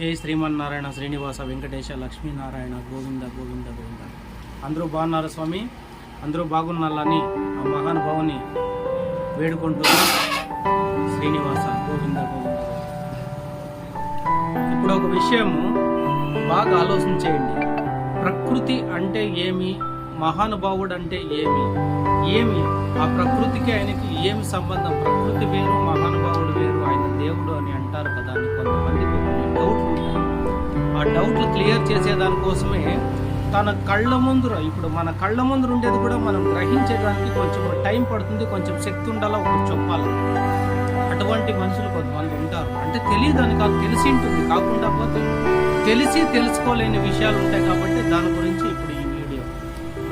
జై శ్రీమన్నారాయణ శ్రీనివాస వెంకటేశ లక్ష్మీనారాయణ గోవింద గోవింద గోవింద. అందరూ బాగున్నారు స్వామి? అందరూ బాగున్నారని ఆ మహానుభావుని వేడుకుంటున్నా శ్రీనివాస గోవింద గోవింద. ఇప్పుడు ఒక విషయము బాగా ఆలోచించేయండి ప్రకృతి అంటే ఏమి? మహానుభావుడు అంటే ఏమి? ఏమి? ఆ ప్రకృతికి ఆయనకి ఏమి సంబంధం? ప్రకృతి వేరు మహానుభావుడు వేరు ఆయన దేవుడు అని అంటారు కదా అని కొంతమంది డౌట్లు ఉంటాయి. ఆ డౌట్లు క్లియర్ చేసేదానికోసమే తన కళ్ళ ముందర ఇప్పుడు మన కళ్ళ ముందర ఉండేది కూడా మనం గ్రహించేదానికి కొంచెం టైం పడుతుంది కొంచెం శక్తి ఉండాలా ఒకటి చెప్పాలి. అటువంటి మనుషులు కొంతమంది ఉంటారు. అంటే తెలియదని కాదు తెలిసి ఉంటుంది కాకుండా పోతే తెలిసి తెలుసుకోలేని విషయాలు ఉంటాయి కాబట్టి దాని గురించి ఇప్పుడు ఈ వీడియో.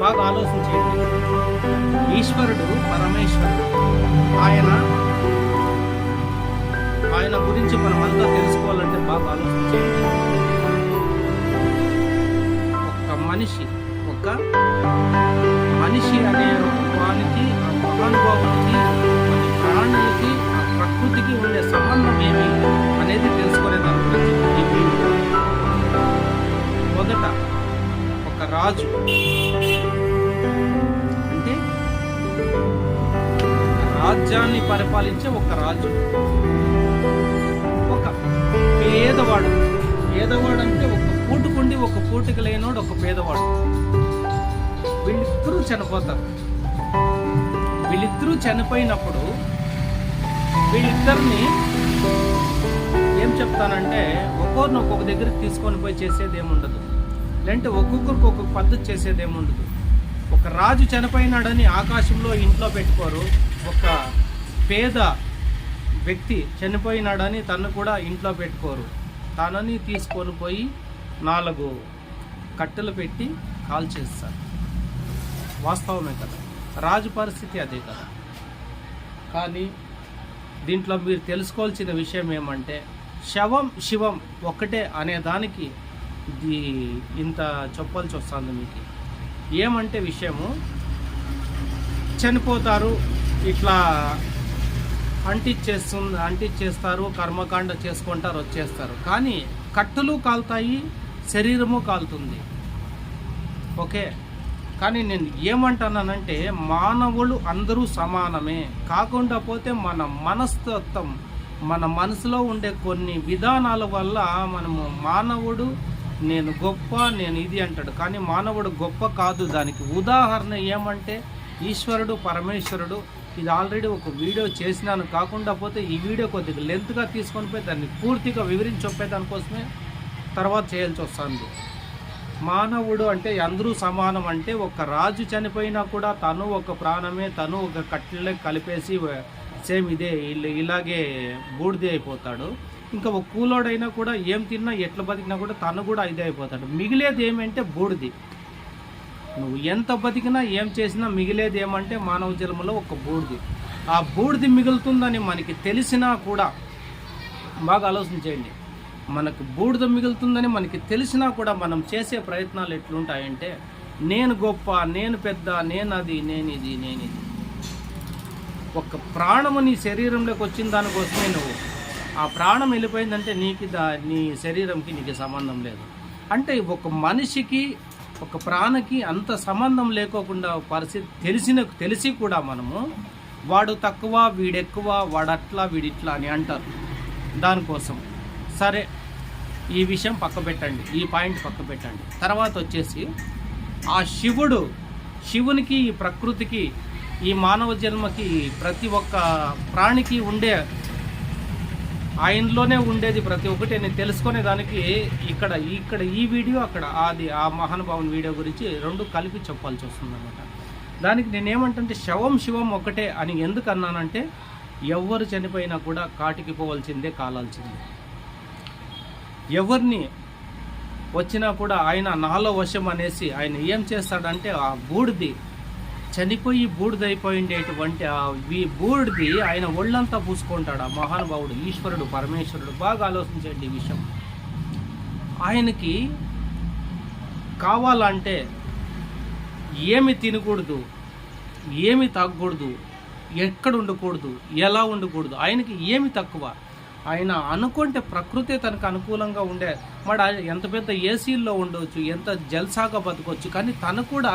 బాగా ఆలోచించేయండి. ఈశ్వరుడు పరమేశ్వరుడు. ఆయన ఆయన గురించి మనమంతా తెలుసుకోవాలంటే బాగా ఆలోచించండి. ఒక మనిషి ఒక మనిషి అనే రూపానికి ఆ మహానుభావునికి కొన్ని ప్రాణులకి ఆ ప్రకృతికి ఉండే సంబంధం ఏమి అనేది తెలుసుకునే దాని గురించి మొదట ఒక రాజు. అంటే రాజ్యాన్ని పరిపాలించే ఒక రాజు. ఒక పేదవాడు. పేదవాడు అంటే ఒక పూటుకుండి ఒక పూటికి లేనోడు ఒక పేదవాడు. వీళ్ళిద్దరూ చనిపోతారు. వీళ్ళిద్దరూ చనిపోయినప్పుడు వీళ్ళిద్దరిని ఏం చెప్తానంటే ఒక్కొక్కరిని ఒక్కొక్క దగ్గరికి తీసుకొని పోయి చేసేది ఏముండదు. లేదంటే ఒక్కొక్కరికి ఒక్కొక్క పద్ధతి చేసేది ఏముండదు. ఒక రాజు చనిపోయినాడని ఆకాశంలో ఇంట్లో పెట్టుకోరు. ఒక పేద వ్యక్తి చనిపోయినాడని తను కూడా ఇంట్లో పెట్టుకోరు. తనని తీసుకొని పోయి నాలుగు కట్టెలు పెట్టి కాల్చేస్తారు. వాస్తవమే కదా? రాజు పరిస్థితి అదే కదా? కానీ దీంట్లో మీరు తెలుసుకోవాల్సిన విషయం ఏమంటే శవం శివం ఒక్కటే అనే దానికి ఇంత చెప్పాల్సి వస్తుంది మీకు. ఏమంటే విషయము? చనిపోతారు ఇట్లా అంటిచ్చేస్తుంది అంటిచ్చేస్తారు కర్మకాండ చేసుకుంటారు వచ్చేస్తారు. కానీ కట్టెలు కాలుతాయి శరీరము కాలుతుంది. ఓకే? కానీ నేను ఏమంటున్నానంటే మానవులు అందరూ సమానమే. కాకుండా పోతే మన మనస్తత్వం మన మనసులో ఉండే కొన్ని విధానాల వల్ల మనము మానవుడు నేను గొప్ప నేను ఇది అంటాడు. కానీ మానవుడు గొప్ప కాదు దానికి. ఉదాహరణ ఏమంటే ఈశ్వరుడు పరమేశ్వరుడు ఇది ఆల్రెడీ ఒక వీడియో చేసినాను. కాకుండా పోతే ఈ వీడియో కొద్దిగా లెంత్గా తీసుకొని పోయి దాన్ని పూర్తిగా వివరించి చెప్పేదానికోసమే తర్వాత చేయాల్సి వస్తుంది. మానవుడు అంటే అందరూ సమానం అంటే ఒక రాజు చనిపోయినా కూడా తను ఒక ప్రాణమే తను ఒక కట్టెలే కలిపేసి సేమ్ ఇదే ఇలాగే బూడిదే అయిపోతాడు ఇంకా ఒక కూలోడైనా కూడా ఏం తిన్నా ఎట్లా బతికినా కూడా తను కూడా ఇదే అయిపోతాడు. మిగిలేది ఏమంటే బూడిది. నువ్వు ఎంత బతికినా ఏం చేసినా మిగిలేది ఏమంటే మానవ జన్మలో ఒక బూడిది. ఆ బూడిది మిగులుతుందని మనకి తెలిసినా కూడా బాగా ఆలోచన చేయండి. మనకు బూడిద మిగులుతుందని మనకి తెలిసినా కూడా మనం చేసే ప్రయత్నాలు ఎట్లుంటాయంటే నేను గొప్ప నేను పెద్ద నేను అది నేను ఇది నేను ఇది. ఒక ప్రాణము నీ శరీరంలోకి వచ్చిన దానికోసమే నువ్వు ఆ ప్రాణం వెళ్ళిపోయిందంటే నీకు దా నీ శరీరంకి నీకు సంబంధం లేదు. అంటే ఒక మనిషికి ఒక ప్రాణకి అంత సంబంధం లేకోకుండా పరిస్థితి తెలిసిన తెలిసి కూడా మనము వాడు తక్కువ వీడెక్కువ వాడట్లా వీడిట్లా అని అంటారు. దానికోసం. సరే ఈ విషయం పక్క పెట్టండి ఈ పాయింట్ పక్క పెట్టండి. తర్వాత వచ్చేసి ఆ శివుడు శివునికి ఈ ప్రకృతికి ఈ మానవ జన్మకి ప్రతి ఒక్క ప్రాణికి ఉండే ఆయనలోనే ఉండేది ప్రతి ఒక్కటి. నేను తెలుసుకునే దానికి ఇక్కడ ఇక్కడ ఈ వీడియో అక్కడ అది ఆ మహానుభావుని వీడియో గురించి రెండు కలిపి చెప్పాల్సి వస్తుందన్నమాట. దానికి నేనేమంటే శవం శివం ఒకటే అని ఎందుకు అన్నానంటే ఎవరు చనిపోయినా కూడా కాటికి పోవాల్సిందే కాలాల్సిందే. ఎవరిని వచ్చినా కూడా ఆయన నాలో వశం అనేసి ఆయన ఏం చేస్తాడంటే ఆ బూడిది చనిపోయి బూడిదైపోయిండేటువంటి ఈ బూడిది ఆయన ఒళ్ళంతా పూసుకుంటాడు ఆ మహానుభావుడు ఈశ్వరుడు పరమేశ్వరుడు. బాగా ఆలోచించండి ఈ విషయం. ఆయనకి కావాలంటే ఏమి తినకూడదు ఏమి తాగకూడదు ఎక్కడ ఉండకూడదు ఎలా ఉండకూడదు ఆయనకి ఏమి తక్కువ. ఆయన అనుకుంటే ప్రకృతి తనకు అనుకూలంగా ఉండే. మరి ఎంత పెద్ద ఏసీల్లో ఉండవచ్చు ఎంత జల్సాగా బతకొచ్చు కానీ తను కూడా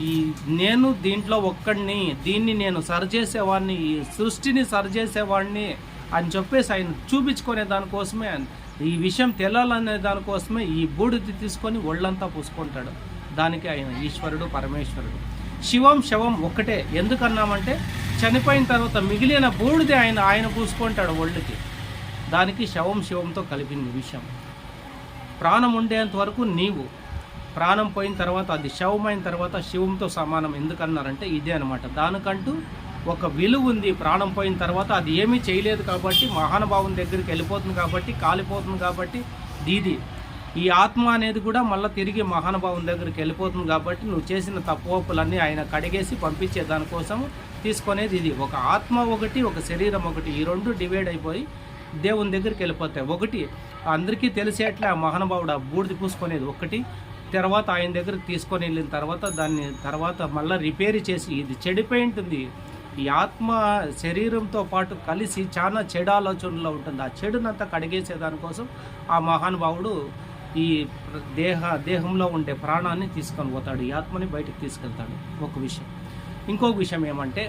ఈ నేను దీంట్లో ఒక్కడిని దీన్ని నేను సరిచేసేవాడిని ఈ సృష్టిని సరిచేసేవాడిని అని చెప్పేసి ఆయన చూపించుకునే దానికోసమే ఈ విషయం తెలాలనే దానికోసమే ఈ బూడిది తీసుకొని ఒళ్ళంతా పూసుకుంటాడు. దానికి ఆయన ఈశ్వరుడు పరమేశ్వరుడు. శివం శవం ఒక్కటే. ఎందుకన్నామంటే చనిపోయిన తర్వాత మిగిలిన బూడిది ఆయన ఆయన పూసుకుంటాడు ఒళ్ళుకి. దానికి శవం శివంతో కలిపింది విషయం. ప్రాణం ఉండేంత వరకు నీవు ప్రాణం పోయిన తర్వాత అది శవమైన తర్వాత శివంతో సమానం. ఎందుకన్నారంటే ఇదే అనమాట దానికంటూ ఒక విలువ ఉంది. ప్రాణం పోయిన తర్వాత అది ఏమీ చేయలేదు కాబట్టి మహానుభావుని దగ్గరికి వెళ్ళిపోతుంది కాబట్టి కాలిపోతుంది కాబట్టి దీది. ఈ ఆత్మ అనేది కూడా మళ్ళీ తిరిగి మహానుభావుని దగ్గరికి వెళ్ళిపోతుంది కాబట్టి నువ్వు చేసిన తప్పులన్నీ ఆయన కడిగేసి పంపించే దానికోసం తీసుకునేది ఇది. ఒక ఆత్మ ఒకటి ఒక శరీరం ఒకటి ఈ రెండు డివైడ్ అయిపోయి దేవుని దగ్గరికి వెళ్ళిపోతాయి. ఒకటి అందరికీ తెలిసేట్లే ఆ మహానుభావుడు ఆ బూడిది పూసుకునేది. ఒకటి తర్వాత ఆయన దగ్గరికి తీసుకొని వెళ్ళిన తర్వాత దాన్ని తర్వాత మళ్ళీ రిపేర్ చేసి ఇది చెడిపోయి ఉంటుంది. ఈ ఆత్మ శరీరంతో పాటు కలిసి చాలా చెడు ఆలోచనలో ఉంటుంది. ఆ చెడునంతా కడిగేసే దానికోసం ఆ మహానుభావుడు ఈ దేహ దేహంలో ఉండే ప్రాణాన్ని తీసుకొని పోతాడు. ఈ ఆత్మని బయటకు తీసుకెళ్తాడు. ఒక విషయం. ఇంకొక విషయం ఏమంటే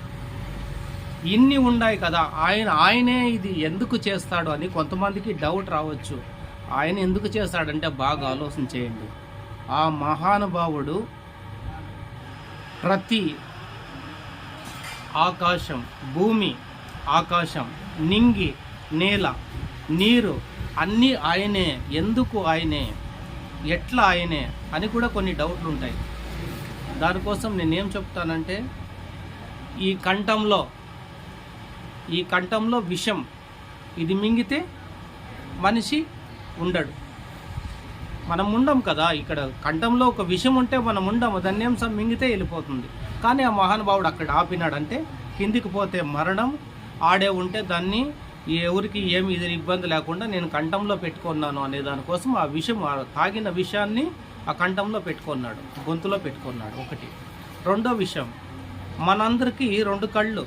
ఇన్ని ఉన్నాయి కదా ఆయన ఆయనే ఇది ఎందుకు చేస్తాడు అని కొంతమందికి డౌట్ రావచ్చు. ఆయన ఎందుకు చేస్తాడంటే బాగా ఆలోచన చేయండి. ఆ మహానుభావుడు ప్రతి ఆకాశం భూమి ఆకాశం నింగి నేల నీరు అన్నీ ఆయనే ఎందుకు ఆయనే ఎట్లా ఆయనే అని కూడా కొన్ని డౌట్లు ఉంటాయి. దానికోసం నేనేం చెప్తానంటే ఈ కంఠంలో ఈ కంఠంలో విషం ఇది మింగితే మనిషి ఉండడు. మనం ఉండం కదా ఇక్కడ. కంఠంలో ఒక విషయం ఉంటే మనం ఉండము దాన్ని మింగితే వెళ్ళిపోతుంది. కానీ ఆ మహానుభావుడు అక్కడ ఆపినాడంటే కిందికి పోతే మరణం ఆడే ఉంటే దాన్ని ఎవరికి ఏమి ఇది ఇబ్బంది లేకుండా నేను కంఠంలో పెట్టుకున్నాను అనే దానికోసం ఆ విషయం తాగిన విషయాన్ని ఆ కంఠంలో పెట్టుకున్నాడు గొంతులో పెట్టుకున్నాడు. ఒకటి. రెండో విషయం మనందరికీ రెండు కళ్ళు.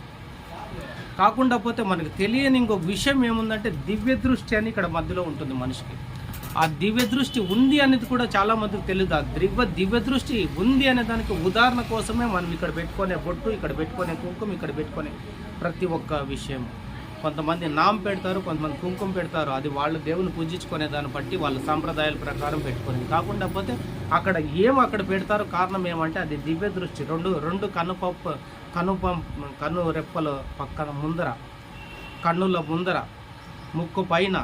కాకుండా పోతే మనకు తెలియని ఇంకొక విషయం ఏముందంటే దివ్య దృష్టి అని ఇక్కడ మధ్యలో ఉంటుంది మనిషికి. ఆ దివ్య దృష్టి ఉంది అనేది కూడా చాలా మందికి తెలియదు ఆ దివ్య దివ్య దృష్టి ఉంది అనే దానికి ఉదాహరణ కోసమే మనం ఇక్కడ పెట్టుకునే బొట్టు ఇక్కడ పెట్టుకునే కుంకుమ ఇక్కడ పెట్టుకునే ప్రతి ఒక్క విషయం. కొంతమంది నామ్ పెడతారు కొంతమంది కుంకుమ పెడతారు. అది వాళ్ళు దేవుని పూజించుకునే దాన్ని బట్టి వాళ్ళ సాంప్రదాయాల ప్రకారం పెట్టుకునేది. కాకుండా పోతే అక్కడ ఏం అక్కడ పెడతారు కారణం ఏమంటే అది దివ్య దృష్టి. రెండు రెండు కనుపప్పు కనుపం కన్ను రెప్పల పక్కన ముందర కన్నుల ముందర ముక్కు పైన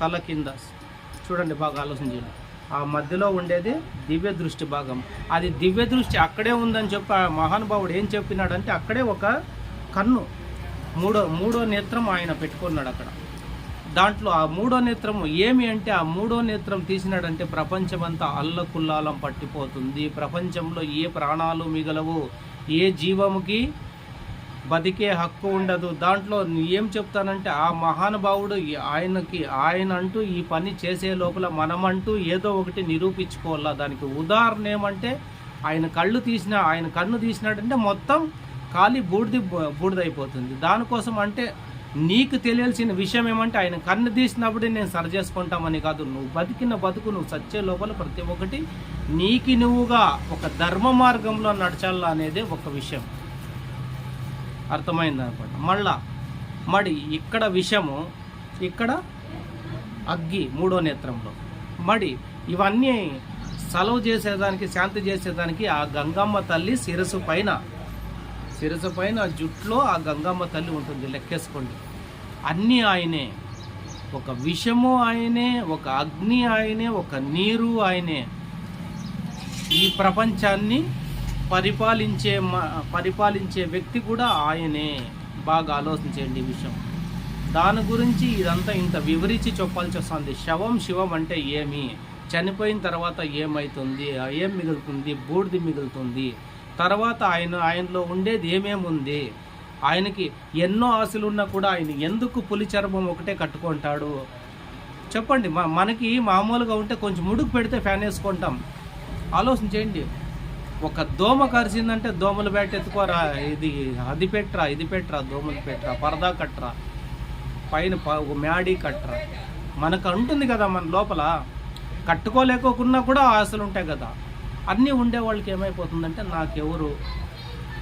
తల కింద చూడండి బాగా ఆలోచన చేయండి. ఆ మధ్యలో ఉండేది దివ్య దృష్టి భాగం. అది దివ్య దృష్టి అక్కడే ఉందని చెప్పి ఆ మహానుభావుడు ఏం చెప్పినాడంటే అక్కడే ఒక కన్ను మూడో మూడో నేత్రం ఆయన పెట్టుకున్నాడు అక్కడ. దాంట్లో ఆ మూడో నేత్రం ఏమి అంటే ఆ మూడో నేత్రం తీసినాడంటే ప్రపంచమంతా అల్లకుల్లాలం పట్టిపోతుంది. ప్రపంచంలో ఏ ప్రాణాలు మిగలవు ఏ జీవముకి బతికే హక్కు ఉండదు. దాంట్లో ఏం చెప్తానంటే ఆ మహానుభావుడు ఆయనకి ఆయన అంటూ ఈ పని చేసే లోపల మనమంటూ ఏదో ఒకటి నిరూపించుకోవాలా? దానికి ఉదాహరణ ఏమంటే ఆయన కళ్ళు తీసిన ఆయన కన్ను తీసినాడంటే మొత్తం ఖాళీ బూడిది బూడిదైపోతుంది. దానికోసం అంటే నీకు తెలియాల్సిన విషయం ఏమంటే ఆయన కన్ను తీసినప్పుడే నేను సరి చేసుకుంటామని కాదు. నువ్వు బతికిన బతుకు నువ్వు సచ్చే లోపల ప్రతి ఒక్కటి నీకి నువ్వుగా ఒక ధర్మ మార్గంలో నడచాలా అనేది ఒక విషయం. అర్థమైంది అనమాట మళ్ళా మడి ఇక్కడ విషము ఇక్కడ అగ్గి మూడో నేత్రంలో. మడి ఇవన్నీ సెలవు చేసేదానికి శాంతి చేసేదానికి ఆ గంగమ్మ తల్లి శిరసు పైన శిరసు పైన జుట్లో ఆ గంగమ్మ తల్లి ఉంటుంది లెక్కేసుకోండి. అన్నీ ఆయనే. ఒక విషము ఆయనే ఒక అగ్ని ఆయనే ఒక నీరు ఆయనే. ఈ ప్రపంచాన్ని పరిపాలించే పరిపాలించే వ్యక్తి కూడా ఆయనే. బాగా ఆలోచించండి ఈ విషయం. దాని గురించి ఇదంతా ఇంత వివరించి చెప్పాల్సి వస్తుంది. శవం శివం అంటే ఏమి? చనిపోయిన తర్వాత ఏమవుతుంది ఏం మిగులుతుంది? బూడిది మిగులుతుంది. తర్వాత ఆయన ఆయనలో ఉండేది ఏమేమి ఉంది ఆయనకి ఎన్నో ఆశలు ఉన్నా కూడా ఆయన ఎందుకు పులి చర్మం ఒకటే కట్టుకుంటాడు? చెప్పండి. మనకి మామూలుగా ఉంటే కొంచెం ముడుకు పెడితే ఫ్యాన్ వేసుకుంటాం. ఆలోచన చేయండి. ఒక దోమ కరిచిందంటే దోమలు బ్యాట్ ఎత్తుకోరా ఇది అది పెట్రా ఇది పెట్రా దోమలు పెట్రా పరదా కట్టరా పైన ప- ఒక మ్యాడీ కట్టరా. మనకు ఉంటుంది కదా మన లోపల కట్టుకోలేకోకున్నా కూడా ఆశలు ఉంటాయి కదా. అన్నీ ఉండే వాళ్ళకి ఏమైపోతుందంటే నాకెవరు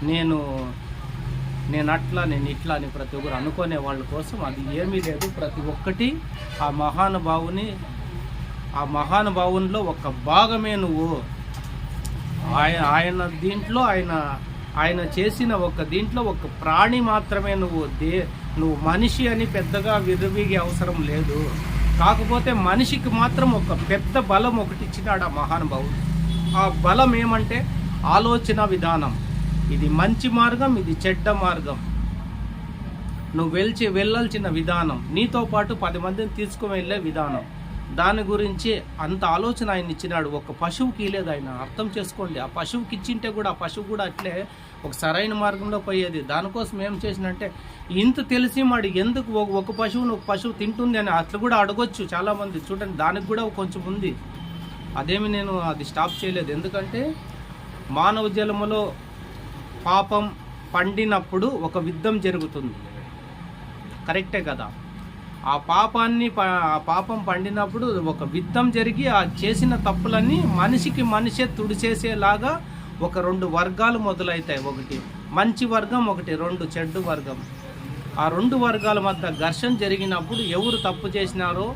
నేను నేను అట్లా నేను ఇట్లా అని ప్రతి ఒక్కరు అనుకునే వాళ్ళ కోసం అది ఏమీ లేదు. ప్రతి ఒక్కటి ఆ మహానుభావుని ఆ మహానుభావునిలో ఒక భాగమే నువ్వు. ఆయన ఆయన దీంట్లో ఆయన ఆయన చేసిన ఒక దీంట్లో ఒక ప్రాణి మాత్రమే నువ్వు దే నువ్వు మనిషి అని పెద్దగా విర్రవీగే అవసరం లేదు. కాకపోతే మనిషికి మాత్రం ఒక పెద్ద బలం ఒకటి ఇచ్చినాడు ఆ మహానుభావుడు. ఆ బలం ఏమంటే ఆలోచన విధానం. ఇది మంచి మార్గం ఇది చెడ్డ మార్గం. నువ్వు వెళ్చి వెళ్ళాల్సిన విధానం. నీతో పాటు పది మందిని తీసుకుని వెళ్ళే విధానం. దాని గురించి అంత ఆలోచన ఆయన ఇచ్చినాడు. ఒక పశువుకి లేదు ఆయన. అర్థం చేసుకోండి. ఆ పశువుకి ఇచ్చింటే కూడా ఆ పశువు కూడా అట్లే ఒక సరైన మార్గంలో పోయేది. దానికోసం ఏం చేసినంటే ఇంత తెలిసి మాడు ఎందుకు ఒక- ఒక పశువును ఒక పశువు తింటుంది అని అట్లా కూడా అడగొచ్చు చాలామంది. చూడండి దానికి కూడా కొంచెం ఉంది. అదేమి నేను అది స్టాప్ చేయలేదు. ఎందుకంటే మానవ జలములో పాపం పండినప్పుడు ఒక యుద్ధం జరుగుతుంది. కరెక్టే కదా? ఆ పాపాన్ని ప- ఆ పాపం పండినప్పుడు ఒక విత్తం జరిగి ఆ చేసిన తప్పులన్నీ మనిషికి మనిషే తుడిచేసేలాగా ఒక రెండు వర్గాలు మొదలవుతాయి ఒకటి మంచి వర్గం ఒకటి రెండు చెడ్డు వర్గం. ఆ రెండు వర్గాల మధ్య ఘర్షణ జరిగినప్పుడు ఎవరు తప్పు చేసినారో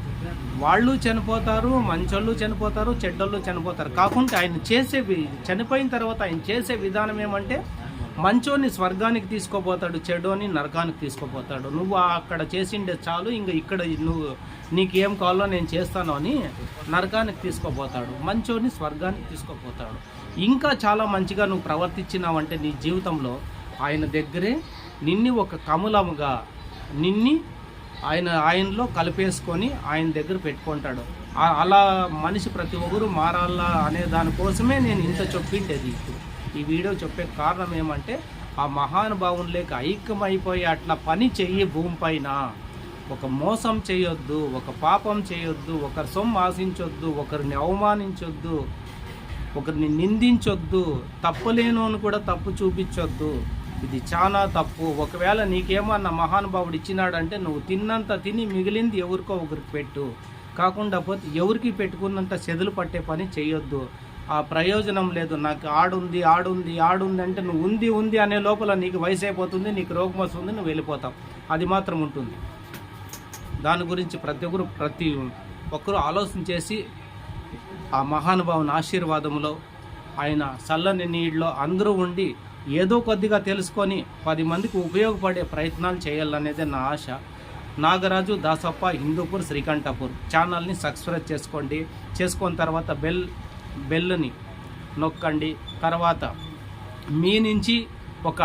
వాళ్ళు చనిపోతారు మంచోళ్ళు చనిపోతారు చెడ్డోళ్ళు చనిపోతారు. కాకుండా ఆయన చేసే చనిపోయిన తర్వాత ఆయన చేసే విధానం ఏమంటే మంచోని స్వర్గానికి తీసుకోపోతాడు చెడోని నరకానికి తీసుకోపోతాడు. నువ్వు అక్కడ చేసిండే చాలు ఇంకా ఇక్కడ నువ్వు నీకేం కావాలో నేను చేస్తాను అని నరకానికి తీసుకోపోతాడు. మంచోని స్వర్గానికి తీసుకోపోతాడు. ఇంకా చాలా మంచిగా నువ్వు ప్రవర్తించినావంటే నీ జీవితంలో ఆయన దగ్గరే నిన్ని ఒక కమలముగా నిన్ని ఆయన ఆయనలో కలిపేసుకొని ఆయన దగ్గర పెట్టుకుంటాడు. అలా మనిషి ప్రతి ఒక్కరు మారాలా అనే దానికోసమే నేను ఇంత చెప్పిండేది ఇప్పుడు. ఈ వీడియో చెప్పే కారణం ఏమంటే ఆ మహానుభావునిలేక ఐక్యమైపోయి అట్లా పని చెయ్యి భూమిపైన ఒక మోసం చేయొద్దు ఒక పాపం చేయొద్దు ఒకరి సొమ్ము ఆశించొద్దు ఒకరిని అవమానించొద్దు ఒకరిని నిందించొద్దు తప్పులేనోని కూడా తప్పు చూపించొద్దు. ఇది చాలా తప్పు. ఒకవేళ నీకేమన్నా మహానుభావుడు ఇచ్చినాడంటే నువ్వు తిన్నంత తిని మిగిలింది ఎవరికో ఒకరికి పెట్టు. కాకుండా పోతే ఎవరికి పెట్టుకున్నంత చెదులు పట్టే పని చేయొద్దు ఆ ప్రయోజనం లేదు. నాకు ఆడుంది ఆడుంది ఆడుంది అంటే నువ్వు ఉంది ఉంది అనే లోపల నీకు వయసు అయిపోతుంది నీకు రోగం వస్తుంది నువ్వు వెళ్ళిపోతావు. అది మాత్రం ఉంటుంది. దాని గురించి ప్రతి ఒక్కరు ప్రతి ఒక్కరు ఆలోచన చేసి ఆ మహానుభావుని ఆశీర్వాదంలో ఆయన చల్లని నీళ్ళలో అందరూ ఉండి ఏదో కొద్దిగా తెలుసుకొని పది మందికి ఉపయోగపడే ప్రయత్నాలు చేయాలనేదే నా ఆశ. నాగరాజు దాసప్ప హిందూపూర్ శ్రీకంఠపూర్. ఛానల్ని సబ్స్క్రైబ్ చేసుకోండి. చేసుకున్న తర్వాత బెల్ బెల్ని నొక్కండి. తర్వాత మీ నుంచి ఒక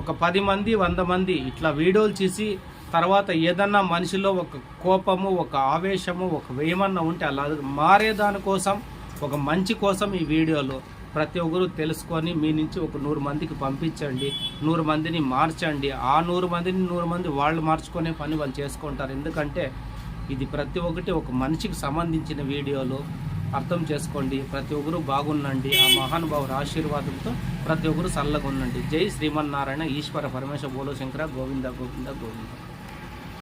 ఒక పది మంది వంద మంది ఇట్లా వీడియోలు చేసి తర్వాత ఏదన్నా మనిషిలో ఒక కోపము ఒక ఆవేశము ఒక వేయమన్నా ఉంటే అలా మారేదానికోసం ఒక మంచి కోసం ఈ వీడియోలు ప్రతి ఒక్కరు తెలుసుకొని మీ నుంచి ఒక నూరు మందికి పంపించండి. నూరు మందిని మార్చండి. ఆ నూరు మందిని నూరు మంది వాళ్ళు మార్చుకునే పని వాళ్ళు చేసుకుంటారు. ఎందుకంటే ఇది ప్రతి ఒక్కటి ఒక మనిషికి సంబంధించిన వీడియోలు. అర్థం చేసుకోండి. ప్రతి ఒక్కరు బాగుండండి. ఆ మహానుభావుల ఆశీర్వాదంతో ప్రతి ఒక్కరు చల్లగా ఉండండి. జై శ్రీమన్నారాయణ ఈశ్వర పరమేశ్వర బోలో శంకర గోవింద గోవింద గోవింద.